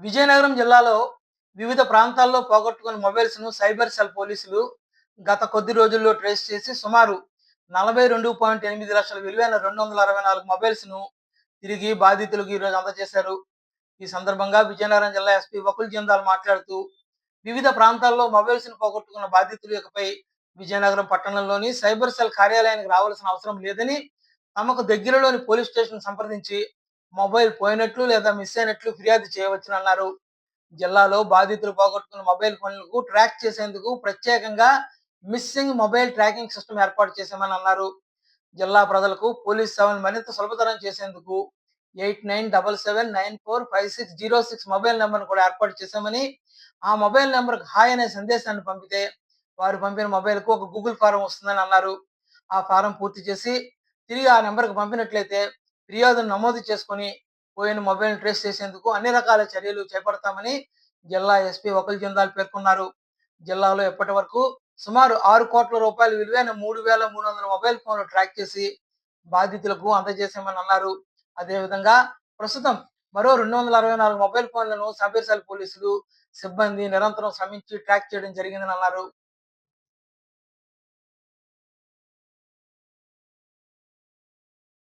విజయనగరం జిల్లాలో వివిధ ప్రాంతాల్లో పోగొట్టుకున్న మొబైల్స్ను సైబర్ సెల్ పోలీసులు గత కొద్ది రోజుల్లో ట్రేస్ చేసి సుమారు నలభై రెండు పాయింట్ ఎనిమిది లక్షల విలువైన రెండు వందల అరవై నాలుగు మొబైల్స్ను తిరిగి బాధితులకు ఈరోజు అందజేశారు. ఈ సందర్భంగా విజయనగరం జిల్లా ఎస్పీ వకుల్ జిందాల్ మాట్లాడుతూ వివిధ ప్రాంతాల్లో మొబైల్స్ను పోగొట్టుకున్న బాధితులు ఇకపై విజయనగరం పట్టణంలోని సైబర్ సెల్ కార్యాలయానికి రావాల్సిన అవసరం లేదని తమకు దగ్గరలోని పోలీస్ స్టేషన్ సంప్రదించి మొబైల్ పోయినట్లు లేదా మిస్ అయినట్లు ఫిర్యాదు చేయవచ్చునన్నారు జిల్లాలో బాధితులు పోగొట్టుకున్న మొబైల్ ఫోన్లకు ట్రాక్ చేసేందుకు ప్రత్యేకంగా మిస్సింగ్ మొబైల్ ట్రాకింగ్ సిస్టమ్ ఏర్పాటు చేశామని అన్నారు. జిల్లా ప్రజలకు పోలీస్ సేవలు మరింత సులభతరం చేసేందుకు eight nine double seven nine four five six zero six mobile number కూడా ఏర్పాటు చేశామని ఆ మొబైల్ నెంబర్కి హాయ్ అనే సందేశాన్ని పంపితే వారు పంపిన మొబైల్కు ఒక గూగుల్ ఫారం వస్తుందని అన్నారు. ఆ ఫారం పూర్తి చేసి తిరిగి ఆ నెంబర్కి పంపినట్లయితే ఫిర్యాదును నమోదు చేసుకొని పోయిన మొబైల్ ట్రేస్ చేసేందుకు అన్ని రకాల చర్యలు చేపడతామని జిల్లా ఎస్పీ ఒకల్ జిందాల్ పేర్కొన్నారు. జిల్లాలో ఇప్పటి వరకు సుమారు ఆరు కోట్ల రూపాయల విలువైన మూడు వేల మూడు వందల మొబైల్ ఫోన్లు ట్రాక్ చేసి బాధితులకు అందజేశామని అన్నారు. అదేవిధంగా ప్రస్తుతం మరో రెండు వందల అరవై నాలుగు మొబైల్ ఫోన్లను సబీర్ పోలీసులు సిబ్బంది నిరంతరం శ్రమించి ట్రాక్ చేయడం జరిగిందని అన్నారు